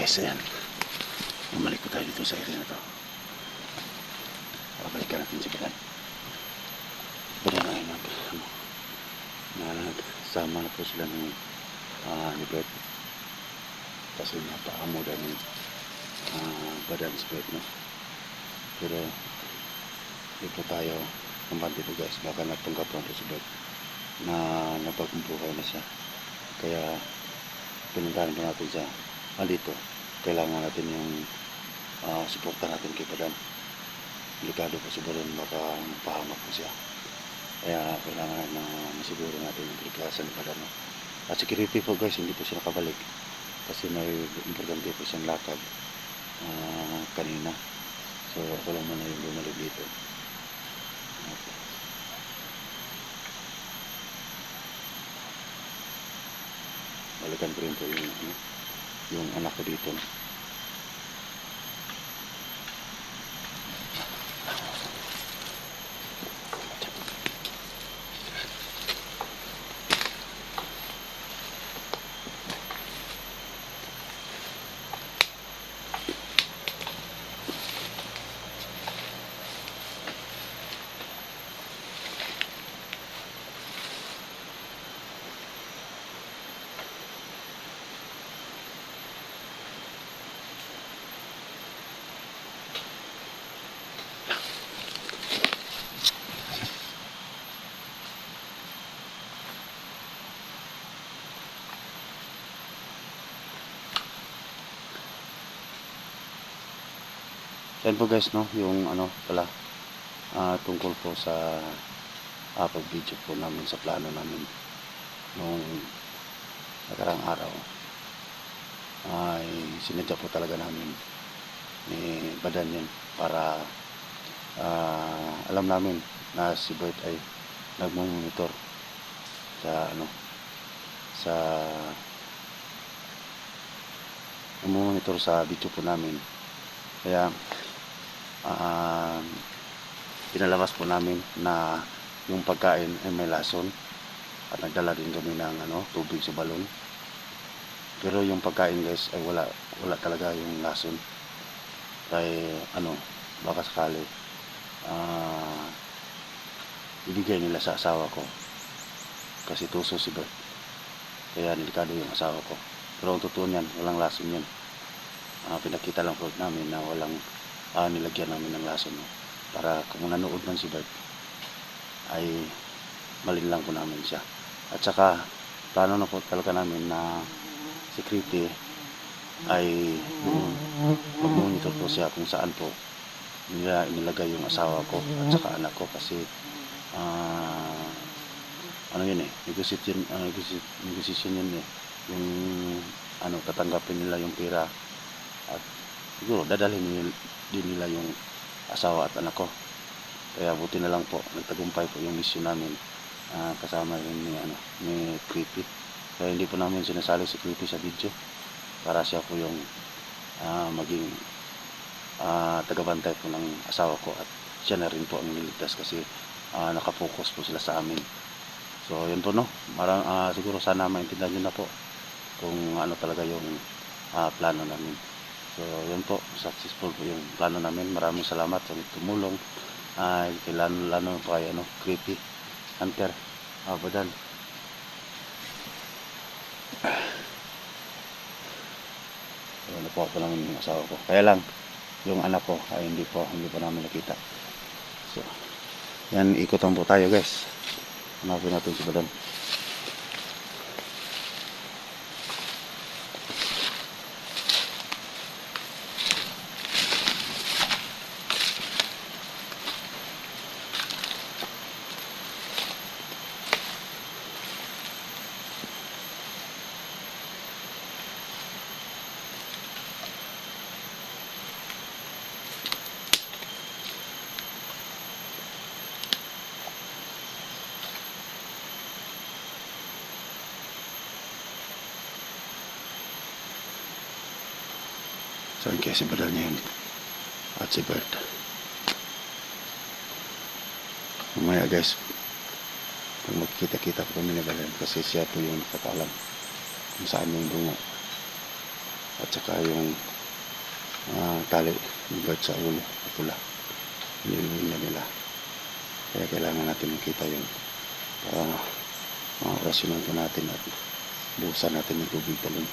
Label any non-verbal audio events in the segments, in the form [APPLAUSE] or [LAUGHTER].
guys, ayan. Bumalik po tayo dito sa area na to. Babalikan natin si Bilan. Bilan ay nag, ano, nagsama na po sila ng uh, ni Bert. Kasi napaamo daw ng uh, badan si Bert, no? Pero, di po tayo kumbante po guys. Baka natunggap lang po si Bert na napagbuhay na siya. Kaya, pinuntahan po natin siya. Andito, kailangan natin yung uh, suporta natin kay Padan. Delikado po siguro baka pahamak po siya. Kaya kailangan na masiguro natin yung kalikasan ni Padan. no? At security po guys, hindi po siya nakabalik. Kasi may importante po siyang lakad ah, kanina. So ako lang muna yung bumalik dito. Okay. Balikan ko rin po yung, ano, yung anak ko dito. Yan po guys, no, yung ano pala, ah, tungkol po sa uh, pag-video po namin sa plano namin nung nakarang araw. Ay sinadya po talaga namin ni Badan yan para ah, alam namin na si Bert ay nagmumonitor sa ano sa nagmumonitor sa video po namin. Kaya ah, pinalabas po namin na yung pagkain ay may lason at nagdala din kami ng ano, tubig sa balon. Pero yung pagkain guys ay wala wala talaga yung lason. Kaya ano baka sakali ah, ibigay nila sa asawa ko. Kasi tuso si Bert. Kaya delikado yung asawa ko. Pero ang totoo niyan walang lason yan Ah, pinakita lang po namin na walang ah, nilagyan namin ng lason no? para kung nanood man si Bert ay malin lang po namin siya at saka plano na po talaga namin na si Creepy ay mag-monitor po siya kung saan po nila inilagay yung asawa ko at saka anak ko kasi ah, ano yun eh negotiation, uh, negotiation yun eh yung ano tatanggapin nila yung pera at siguro dadalhin din nila yung asawa at anak ko. Kaya buti na lang po nagtagumpay po yung mission namin ah, kasama rin ni ano ni Creepy. Kaya hindi po namin sinasali si Creepy sa video para siya po yung ah, maging ah, tagabantay po ng asawa ko at siya na rin po ang niligtas kasi ah, nakapokus po sila sa amin. So yun po no? Marang, ah, siguro sana maintindihan nyo na po kung ano talaga yung ah, plano namin So, yun po, successful po yung plano namin. Maraming salamat sa tumulong. Ay, kailan lalo po kay ano, creepy hunter. Abadan. So, [SIGHS] ano po ako namin yung asawa ko. Kaya lang, yung anak ko ay hindi po, hindi po namin nakita. So, yan, ikutan po tayo guys. Hanapin natin si Badan. Saan kaya si Badal niya yun? At si Bert. Mamaya guys, pag magkita-kita po kami ni Badal kasi siya po yung nakakalam kung saan yung bungo. at saka yung ah, tali hanggang sa ulo na pula niliwin na nila kaya kailangan natin makita yun para mga orasyonan po natin at buhusan natin ng tubig talon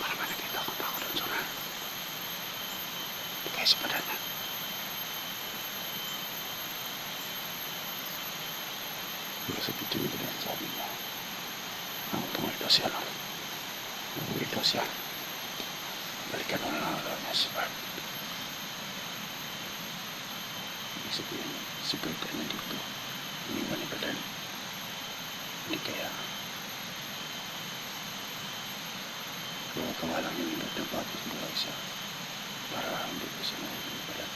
para ba nakita ko pa ako doon sa unahan Hindi kayo sa padana Yung sa video nito din sabi niya ang tungkol daw siya no Uwi daw siya balikan na lang daw niya si Bart Ibig sabihin si Bart ay nandito iniwan ni Badan hindi kaya gawa lang yung Bart ng batos buhay siya para hindi ko siya mahuli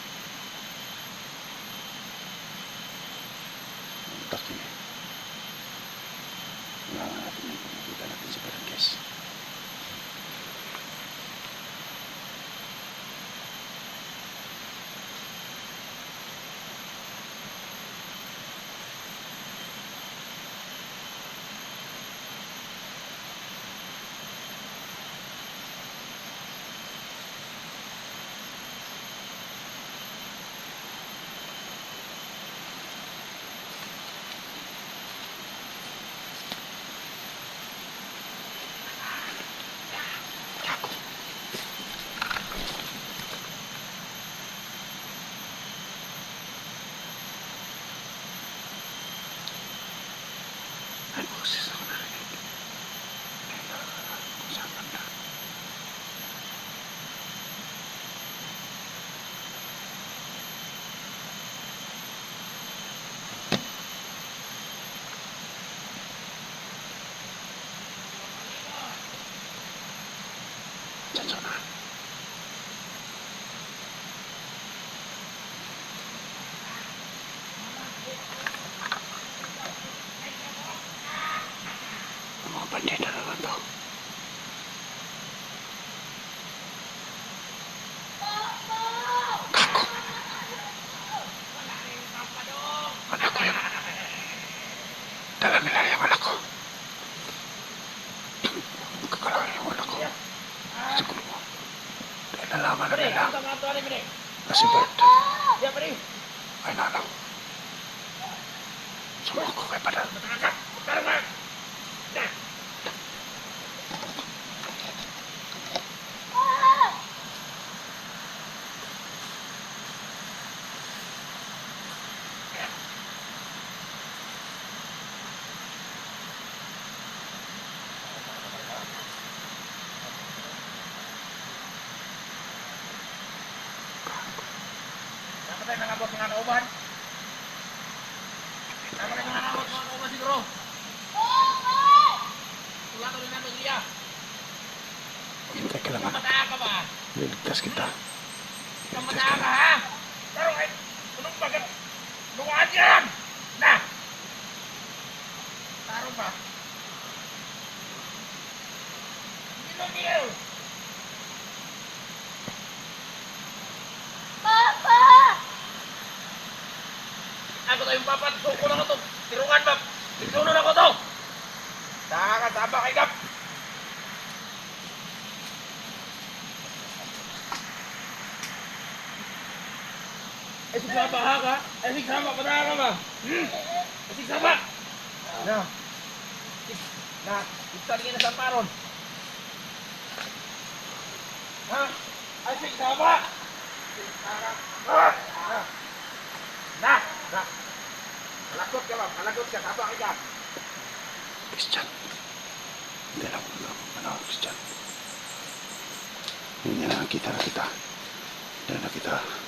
产。Supongo que para... Eh, sigsama ha ka? Eh, sigsama, pataha ka ba? Hmm? Eh, sigsama! Na. Na, sigsaligin na sa paron. Ha? Ay, sigsama! Sigsama! Ah! Na! Na! Na! Malagot ka ba? Malagot ka, taba kay Gap. Christian. Hindi lang ako lang. Ano, Christian. Hindi na nakita na kita. Hindi na kita.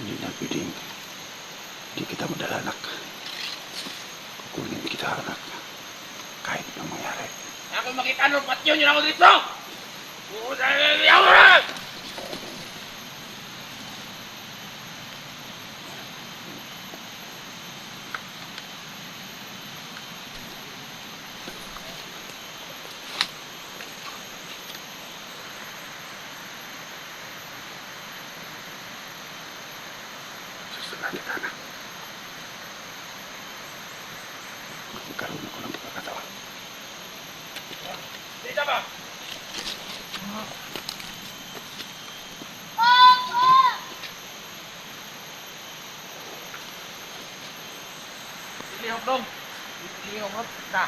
Hindi na pwedeng. Hindi kita madala anak. Kukunin kita anak. Kahit anong mangyari. Ako makita nung patyo nyo na ako dito! Susunod kita na. Magkaroon ako ng pagkakataon. Dito ba? Lihok dong. Lihok hop. Na.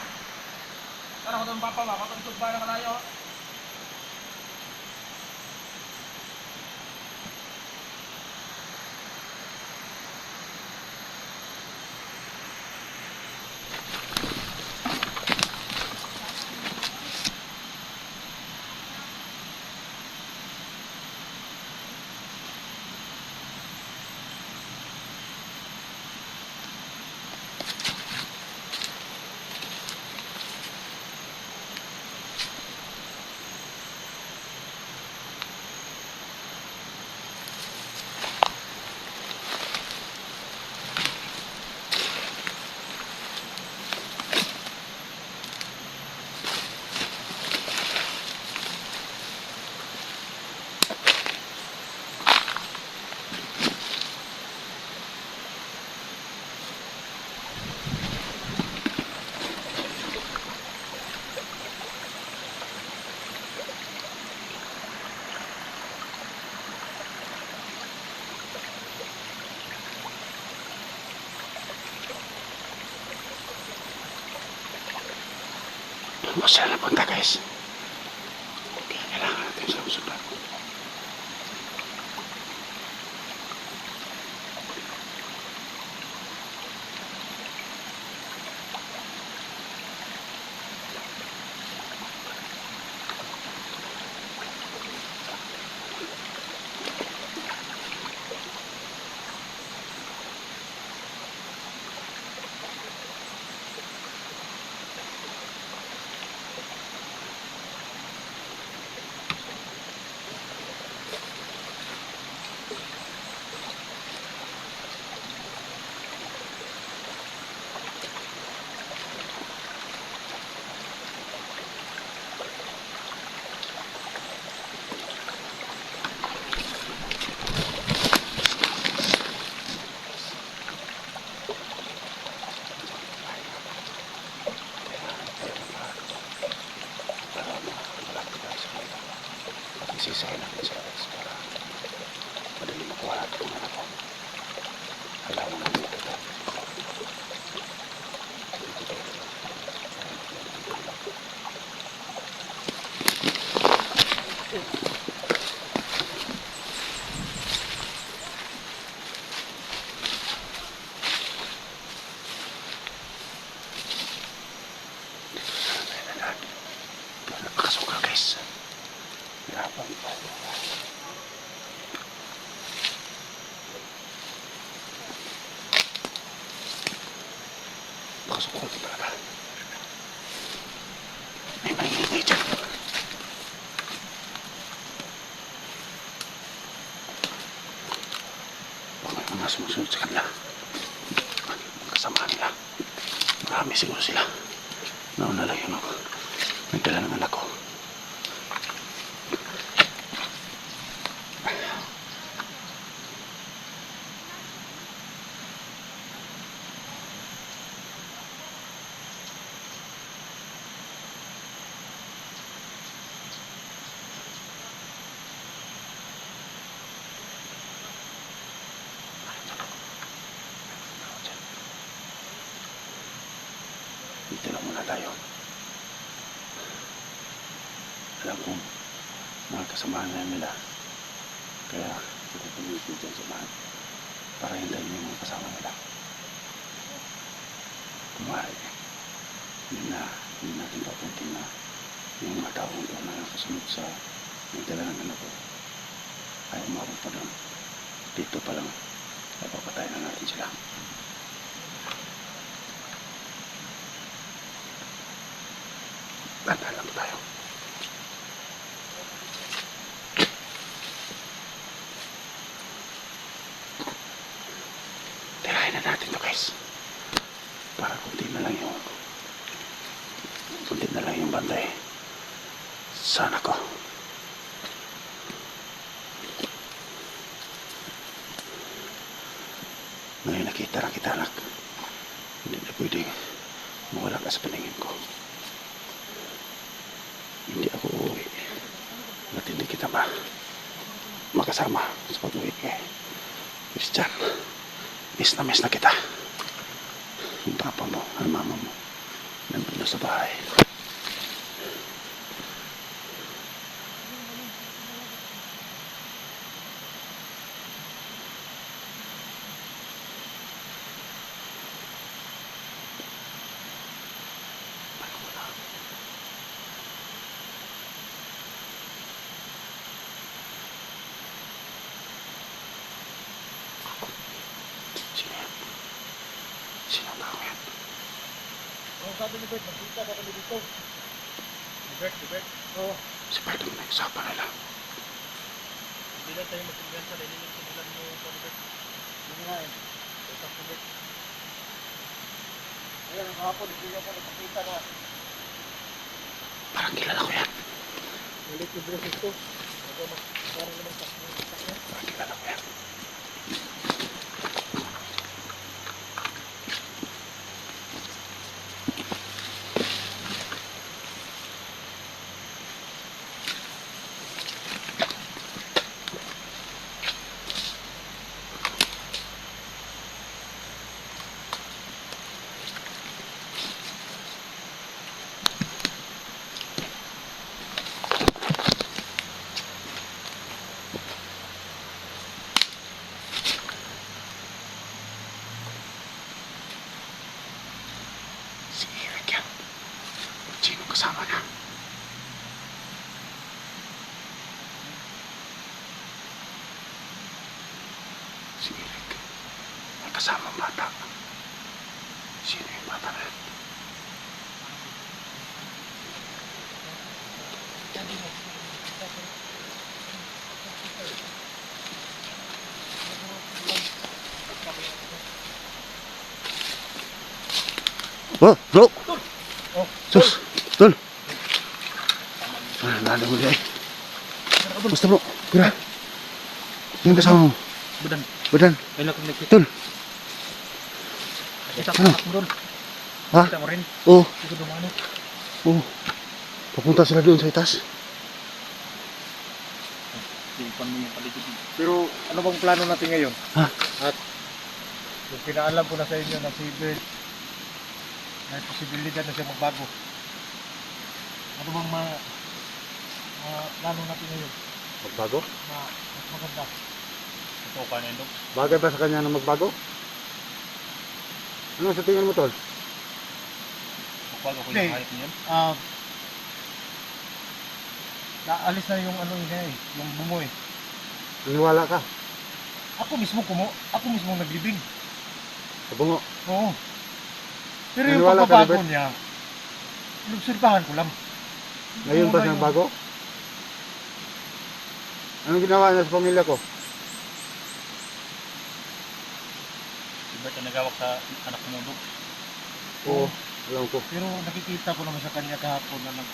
Ano ko itong papa ba? Patungsog ba na kalayo? Doon ko sila napunta guys. Kailangan natin sila sundan. Isisahin natin sila guys para madali makuha natin kung ano ko. Kailangan natin dito tayo. Dito tayo. Dito sana tayo dadaan. Pero napakasuka guys. Hirapan pa. Nakasukol ko talaga. May maingay dyan. Baka sumusunod sa kanila. Kasama nila. Marami siguro sila. Nauna lang yun ako. Nagdala ng anak ko. Muna tayo. Alam kong mga kasamahan na nila. Kaya kita tumigil dyan sa bahan para hintayin yung mga kasama nila. Kumari, hindi na, hindi natin papuntin na yung mga taong doon na nakasunod sa may dala ng anak ko. Ay umabot pa doon. Dito pa lang, ay papatay na natin sila. Bye-bye. Makasama sa pag-uwi kay Christian. Miss na miss na kita. Yung papa mo, ang mama mo, nandun na sa bahay. Sino yan? Sino ang tao yan? Ang sabi ni Bert, magkita ka kami dito. Ni Bert, ni Bert. Oo. Si Pardon na usapan nila. Lang tayo magkumpiyansa dahil hindi simulan mo ito ni Bert. Hindi nga eh. Ito si Bert. Ayan, ang kahapon, hindi ka nagpakita na. Parang kilala ko yan. Ulit yung boses ito. Ako mag, parang naman takbo. Parang kilala ko yan. Oh, bro! Oh, Sus! Tol! Ah, nalo mo di ay. Basta bro, kira. Yung kasama mo. Badan, nagkita. tol. Ano? Ha? Rin. Oh, dumano. oh. Papunta sila doon sa itas. Pero ano bang plano natin ngayon? Ha? At yung pinaalam ko na sa inyo na si Bert may posibilidad na siya magbago. Ano bang ma, ma plano natin ngayon Magbago? na mas maganda? Ito ka na yun, Bagay ba sa kanya na magbago? Ano sa tingin mo, tol? Magbago ko yung hayop niyan? Ah, naalis na yung ano niya eh, yung bumoy. Naniwala ka? Ako mismo kumo, ako mismo naglibing. Sa bungo. Oo. Pero yung Naniwala ka, pagbabago Robert? niya, inobserbahan ko lang. Ngayon ba Wala siya yung- bago? Anong ginawa niya sa pamilya ko? Bert ang nagawak sa anak mo doon. Oo, alam ko. Pero nakikita ko naman sa kanya kahapon na nag...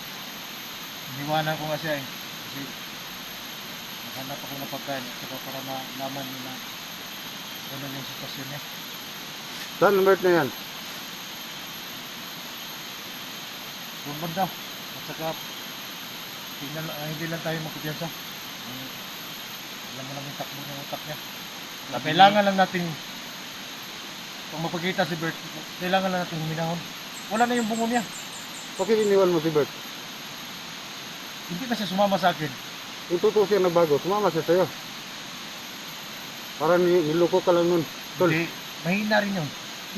Iniwanan ko nga siya eh. Kasi naghanap ako ng pagkain at saka para malaman niya na ano yung sitwasyon niya. Saan ang birth na yan? Doon banda. At saka tingnan, ah, hindi lang tayo magkupiyansa. Hmm. Alam mo naman yung takbo ng utak niya. Na kailangan lang natin kung mapagkita si Bert, kailangan lang natin huminahon. Wala na yung bungo niya. Bakit iniwan mo si Bert? Hindi na siya sumama sa akin. Yung totoo siya nagbago, sumama siya sa'yo. Para ni niloko ka lang nun. Tol, Hindi, mahina rin yun.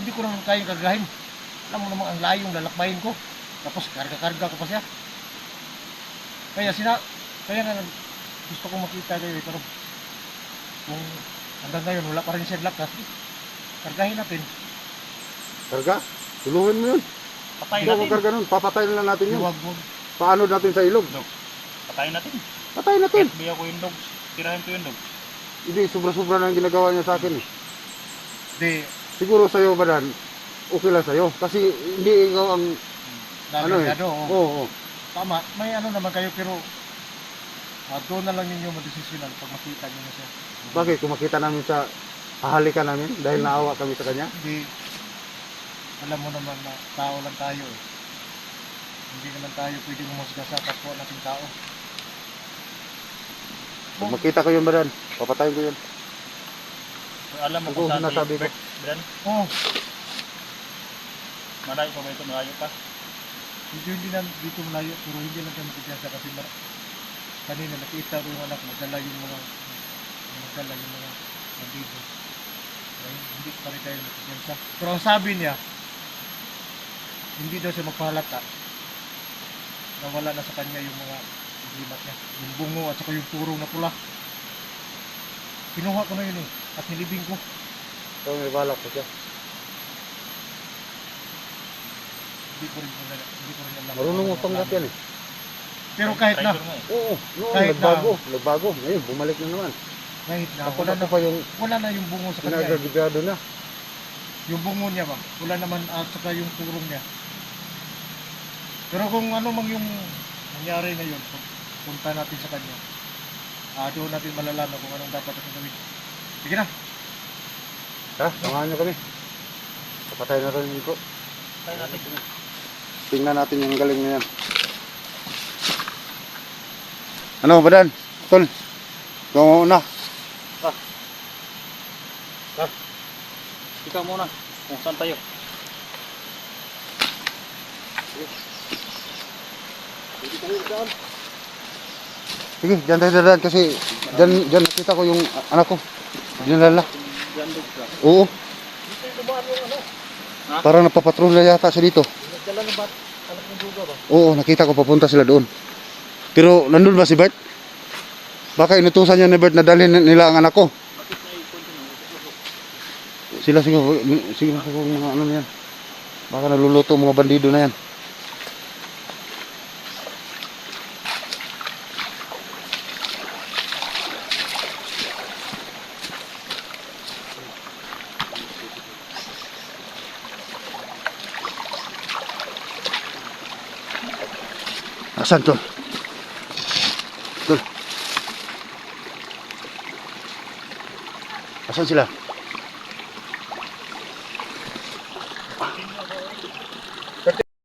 Hindi ko naman kayang kargahin. Alam mo naman ang layong lalakbayin ko. Tapos karga-karga ko pa siya. Kaya sina, kaya nga nag- gusto kong makita kayo eh, pero kung hanggang ngayon wala pa rin siya lakas, kargahin natin. karga. Tuluhin mo yun. Patayin Hindi mo karga nun. Papatayin na natin yun. Huwag mo. Paano natin sa ilog? Patayin natin. Patayin natin. Biya ko yung dogs. Tirahin ko yung dogs. Hindi, sobra-sobra na ang ginagawa niya sa akin eh. Hindi, siguro sa'yo ba dan, okay lang sa'yo. Kasi hindi ikaw ang, ano eh. Nagagado, oo. oo, oo. Tama, may ano naman kayo pero ah, doon na lang ninyo madesisyonan pag makita niyo na siya. Bakit? Kung makita namin sa hahalikan namin dahil naawa kami sa kanya. Hindi, alam mo naman na tao lang tayo eh. Hindi naman tayo pwede umusga sa kapwa nating tao. Kung makita ko yun ba dan, papatayin ko yun. Alam mo kung saan si Bran, Oo, malayo pa ba ito, malayo pa. Hindi, hindi na dito malayo pero hindi lang tayo magkikasa kasi mar- kanina nakita ko yung anak magdala yung mga magdala yung mga bandido. Kaya hindi pa rin tayo magkikasa. Pero ang sabi niya, hindi daw siya magpahalata na wala na sa kanya yung mga limat niya. Yung bungo at saka yung turong na pula. Kinuha ko na yun eh. At nilibing ko. So may balak ko siya. Hindi ko rin hindi ko rin alam. Marunong mo panggap yan eh. Pero kahit na, eh. Oo, noon Kahit na- nagbago, nagbago. Ngayon, bumalik na naman. kahit na, Ako wala na na, pa yung wala na yung bungo sa kanya. eh. pinagagigado na. Yung bungo niya ba? Wala naman at saka yung turong niya. Pero kung ano mang yung nangyari na yun, pag punta natin sa kanya, ah doon natin malalaman kung anong dapat natin gawin. Sige na. Ha? Samahan niyo kami. Papatay na rin ko. Tayo natin. Tingnan natin yung galing na yan. Ano ba dan? Tol. Ikaw na. Ikaw muna, kung saan tayo. Sige, dyan tayo dadaan kasi dyan, dyan nakita ko yung anak ko. Gandog ka. Oo. Dito yung dumaan yung ano, Parang napapatrolya yata siya dito. Nagdala ng bat, anak ng duga ba? Oo, nakita ko papunta sila doon. Pero nandun ba si Bert? Baka inutusan niya ni Bert na dalhin nila ang anak ko. Sila na kung mga ano na yan. Baka naluluto mga bandido na yan. Asan to? Tol. Asan sila?